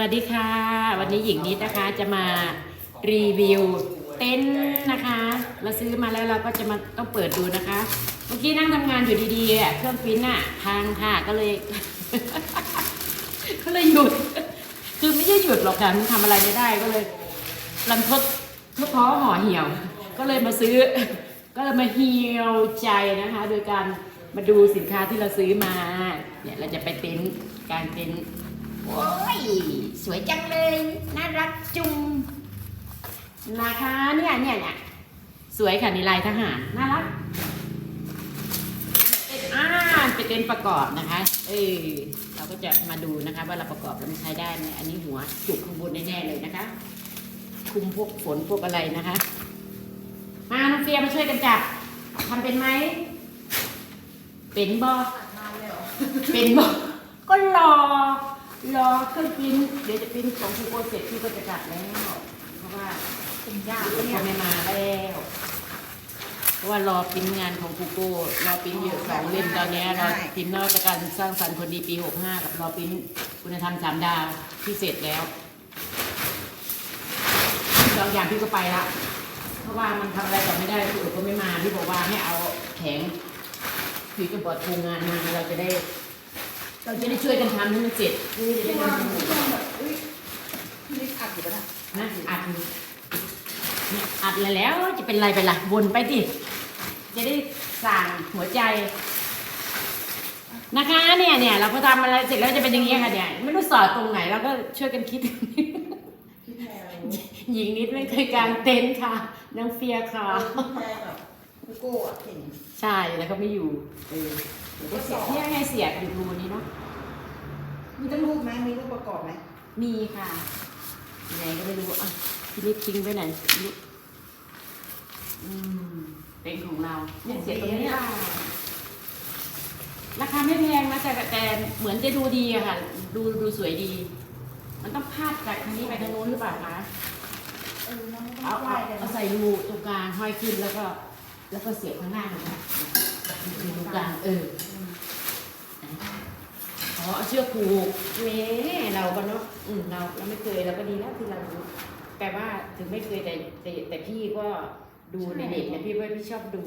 สวัสดีค่ะ วันนี้หญิงนิดนะคะจะมารีวิวเต็นท์นะคะ เราซื้อมาแล้วเราก็จะมาต้องเปิดดูนะคะ เมื่อกี้นั่งทำงานอยู่ดีๆเครื่องปิ้นอะพังค่ะก็เลย ก็เลยหยุด คือไม่ใช่หยุดหรอกค่ะมันทำอะไรไม่ได้ก็เลยรันทดทุกท้อห่อเหี่ยว ก็เลยมาซื้อ ก็เลยมาเหี่ยวใจนะคะ โดยการมาดูสินค้าที่เราซื้อมา เนี่ยเราจะไปเต็นท์กางเต็นท์โอ้ย วยจังเลย น่ารักจุงนะคะเนี่ยเนี่ยเนี่ยสวยค่ะในลายทหาร น่ารักเป็นอ่างเต็นประกอบนะคะ เออเราก็จะมาดูนะคะ ว่าเราประกอบแล้วมันใช้ได้ไหมอันนี้หัวจุกข้างบนแน่ๆเลยนะคะ คุมพวกฝนพวกอะไรนะคะ มาน้องเฟียมาช่วยกันจับทำเป็นไหม เป็นบอเป็นบอก็รอ รอเครื่องปริ้นเดี๋ยวจะปริ้นของครูโกเสร็จพี่ก็จะกลับแล้วเพราะว่าเป็นยากลูกเนี่ยก็ไม่มาแล้วเพราะว่ารอปริ้นงานของครูโก้รอปริ้นเยอะสองเล่มตอนเนี้ยรอปริ้นนวัตกรรมสร้างสรรค์คนดีปีหกห้ากับรอปริ้นคุณธรรมสามดาวที่เสร็จแล้วสองอย่างพี่ก็ไปละเพราะว่ามันทำอะไรต่อไม่ได้ครูก็ไม่มาพี่บอกว่าให้เอาแผงพี่ก็บอกโครงงานมาเราจะได้ เราจะได้ช่วยกันทำให้มันเสร็จเจะที่ได้ว่าแบบอุ้ยนี่อัดอยู่ปะนะนะอัดเนี่ยอัดเลยแล้วจะเป็นไรไปล่ะวนไปดิจะได้สั่งหัวใจ นะคะเนี่ยเนี่ยเราพอทำอะไรเสร็จแล้วจะเป็นอย่างนี้ค่ะเนี่ยไม่รู้สอดตรงไหนเราก็ช่วยกันคิด พี่แพรหญิงนิดไม่เคยกางเต็นท์ค่ะนางเฟียค่ะ แพรกับพี่โก้อะเก่งใช่แล้วก็ไม่อยู่เออ ก็เสียบเนี่ยไงเสียบอยู่รูนี้เนาะมีตั้งรูปไหมมีรูปประกอบไหมมีค่ะไหนก็ไม่รู้อะพี่นิดทิ้งไปไหนไม่รู้อืมเป็นของเราเนี่ยเสียบตรงนี้อะราคาไม่แพงนะแต่แต่เหมือนจะดูดีอะค่ะ ดูดูสวยดี มันต้องพาดจากทางนี้ไปทางโน้นหรือเปล่าคะเออน้องไม่ต้เอาองไหวเอาเลยเอาใส่รูตรงกลางห้อยขึ้นแล้วก็ แล้วก็เสียบข้างหน้าค่ะอยู่ตรงกลางเออ อ๋อเอาเชือกผูกแหมเราก็เนาะอืมเราเราไม่เคยเราก็ดีแล้วที่เรารู้แต่ว่าถึงไม่เคยแต่แต่แต่พี่ก็ดูในเน็ตนะพี่ว่าพี่ชอบดู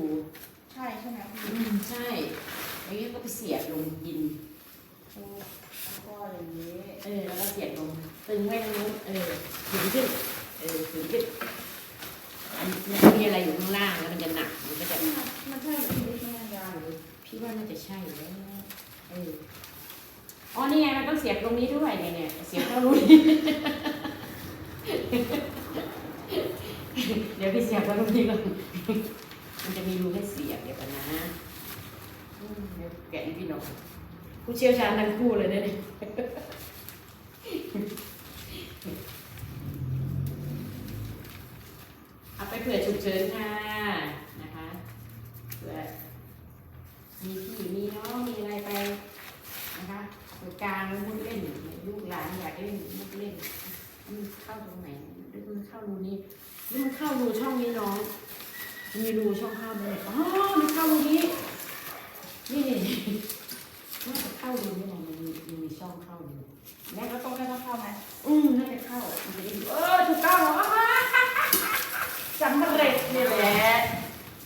ใช่ใช่ไหมอืมใช่อย่างนี้ก็ไปเสียบลงดินพี่แล้วก็อย่างนี้เออแล้วก็เสียบลงตึงไว้ตรงนู้นเออถึงขึ้นเออถึงขึ้นอันนี้มีอะไรอยู่ข้างล่างแล้วมันจะหนักมันก็จะมันใช่เหรือพี่นิดไม่งานหรือพี่ว่าน่าจะใช่แล้วเออ อ๋อนี่ไงมันต้องเสียบตรงนี้ด้วยเนี่ยเนี่ยเสียบเข้ารูนี้เดี๋ยวพี่เสียบเข้ารูนี้ก่อนมันจะมีรูให้เสียบเดี๋ยวกันนะเดี๋ยวแกะให้พี่น่อยผู้เชี่ยวชาญทั้งคู่เลยเนี่ยเอาไปเผื่อฉุกเฉินค่ะเผื่อมีพี่มีน้องมีอะไรไปนะคะตรงกลางมุดเล่นลูกหลานอยากเล่น มุดเล่นมันเข้าตรงไหนหรือมันเข้ารูนี้หรือมันเข้ารูช่องนี้น้องมีรูช่องเข้าไหมอ๋อมันเข้ารูนี้นี่น่าจะเข้ารูนี่มันมีมันมีช่องเข้ารูแม่ก็ต้องได้เขาเข้าไหมอืมน่าจะเข้ามันจะได้อยู่เออถูกต้องเหรอสำเร็จนี่แหละ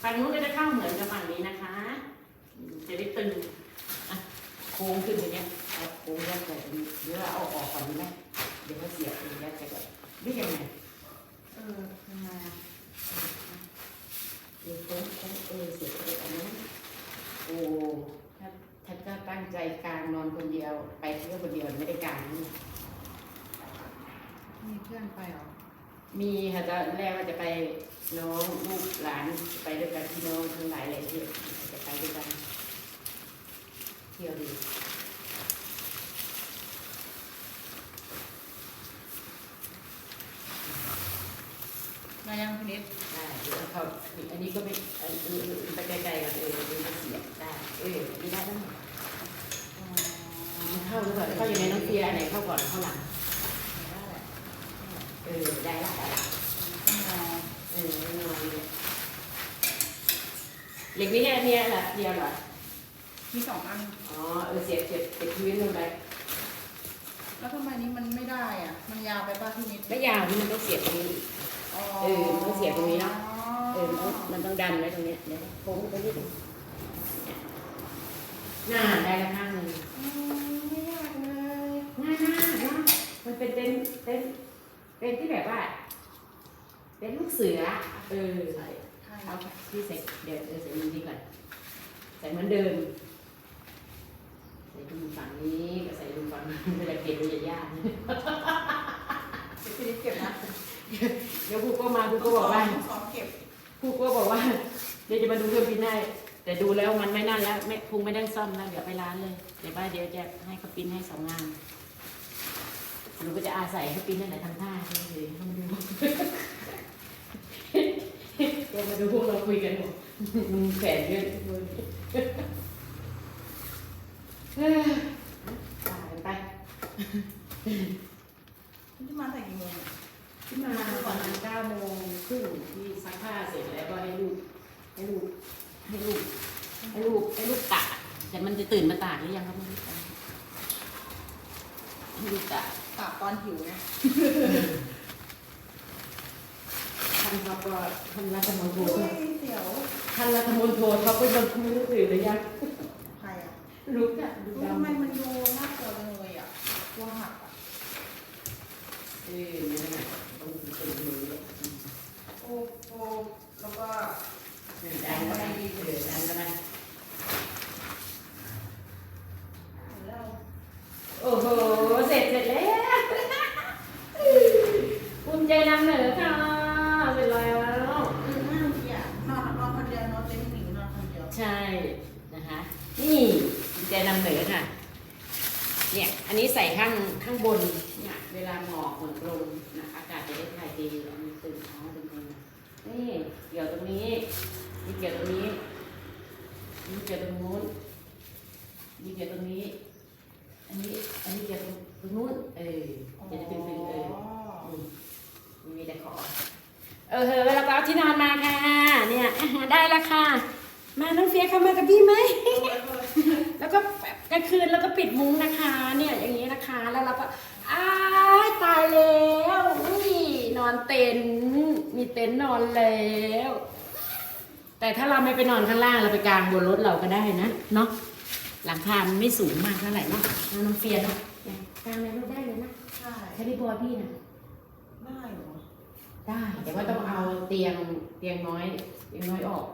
ฝั่งนู้นก็จะเข้าเหมือนกับฝั่งนี้นะคะอืมจะได้ตึงอะโค้งขึ้นไปเนี้ยเอาโค้งยัดใส่ตรงนี้เดี๋ยวเราเอาออกก่อนดีไหม เดี๋ยวเขาเสียบเองยัดใส่ก่อนนี่ยังไงเออยังไงอเดี๋ยวโค้งโค้งเออเสียบไปอันนี้โอ้ถ้าถ้าถ้าตั้งใจกลางนอนคนเดียว ไปเที่ยวคนเดียวไม่ได้กลางนี่มีเพื่อนไปหรอมีค่ะตอนแรกว่าจะไปน้องลูกหลานไปด้วยกันพี่น้องทั้งหลายเลยที่จะไปด้วยกันเที่ยวดี มายังพี่นิดได้เขาอันนี้ก็ไม่อันนี้ไปไกลๆกันเออเดี๋ยวจะเสียได้เอออันนี้ได้ทั้งหมดอ๋อมันเข้าหรือเปล่าเข้าอยู่ในน้องเฟียอันไหนเข้าก่อนเข้าหลังเออได้ละได้ละต้ออเออไม่นอนเหล็กนี่แค่เนี้ยแหละเดียวเหรอมีสองอันอ๋อเออเสียบเสียบเสียบพื้นลงไปแล้วทำไมนี้มันไม่ได้อะ มันยาวไปป่ะพี่นิดไม่ยาวนี่มันต้องเสียบนี้ เออมันต้องเสียบตรงนี้เนาะเออมันต้องมันต้องดันไว้ตรงเนี้ยเดี๋ยวโค้งไปนิดนึงเนี่ยหน้าได้ละข้างหนึ่งอืมไม่ยากเลยง่ายมากเนาะมันเป็นเต็นท์เต็นท์เต็นท์ที่แบบว่า เป็นลูกเสือเออใช่ใช่เอาที่ใส่เดี๋ยวเออใส่มือดีก่อนใส่เหมือนเดิมใส่ดูฝั่งนี้ก็ใส่ดูฝั่งนี้เวลาเก็บมันจะยาก พี่นิดเก็บนะ เดี๋ยวครูก็มาครูก็บอกว่าสองเก็บครูก็บอกว่า เดี๋ยวจะมาดูเครื่องบินให้แต่ดูแล้วมันไม่นั่นแล้วไม่คงไม่ได้ซ่อมแล้วเดี๋ยวไปร้านเลยเดี๋ยวบ้านเดี๋ยวจะให้เขาปิ้นให้สองงานหนูก็จะอาศัยให้ปิ้นนั่นแหละทำท่าเฉยๆให้มันดูเดี๋ยวมาดูพวกเราคุยกันหมดมึงแขนเยอะเลยเฮ้ยตายกันไปพี่มาแต่กี่โมง อะที่มาประมาณเก้าโมงครึ่งที่ซักผ้าเสร็จแล้วก็ให้ลูกให้ลูกให้ลูกให้ลูกให้ลูกตากแต่มันจะตื่นมาตากหรือยังครับไม่รู้ให้ลูกตากตากตอนหิวไงท่านเขาก็ท่านรัฐมนตรีอุ้ยเสียวท่านรัฐมนตรีเขาก็ยังไม่รู้ตื่นหรือยังใครอะลูกอะลูกอุ๊ยดำทำไมมันดูน่ากลัวจังเลยอะกลัวหักอะ เออนี่นแหละต้องตื่นเลย โอ้โอ้แล้วก็ เดินดันก็ได้เดินดันก็ได้ แล้ว โอ้โห เสร็จเสร็จแล้ว ภูมิใจนำเหนือค่ะเสร็จแล้ว อืมน่าดีอะนอนนอนคนเดียวนอนเต็มหนิงนอนคนเดียว ใช่นะคะ นี่ภูมิใจนำเหนือค่ะ เนี่ย อันนี้ใส่ข้างข้างบน เวลาหมอกหมอกลงนะอากาศจะได้ถ่ายดีอันนี้ตื่นเช้าเป็นไงนะนี่เกี่ยวตรงนี้นี่เกี่ยวตรงนี้นี่เกี่ยวตรงนู้นนี่เกี่ยวตรงนี้ อันนี้อันนี้เกี่ยวตรงตรงนู้นเออจะได้ตึงๆเออมีแต่ขอเออเฮอเราก็เอาที่นอนมาค่ะ เนี่ยได้แล้วค่ะ มาน้องเฟียเข้ามากับพี่ไหม แล้วก็กลางคืนแล้วก็ปิดมุ้งนะคะ เนี่ยอย่างนี้นะคะ แล้วเราก็อ้ายตายแล้วนี่นอนเต็นท์มีเต็นท์นอนแล้ว แต่ถ้าเราไม่ไปนอนข้างล่างเราไปกางบนรถเราก็ได้นะเนาะหลังคามันไม่สูงมากเท่าไหร่เนาะน้องเฟียเนาะเนี่ยกางในรถได้เลยนะใช่ใช้พี่บอยพี่นะได้เหรอได้แต่ว่าต้องเอาเตียงเตียงน้อยเตียงน้อยออก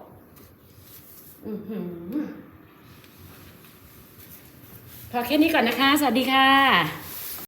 อือหือพอแค่นี้ก่อนนะคะ สวัสดีค่ะ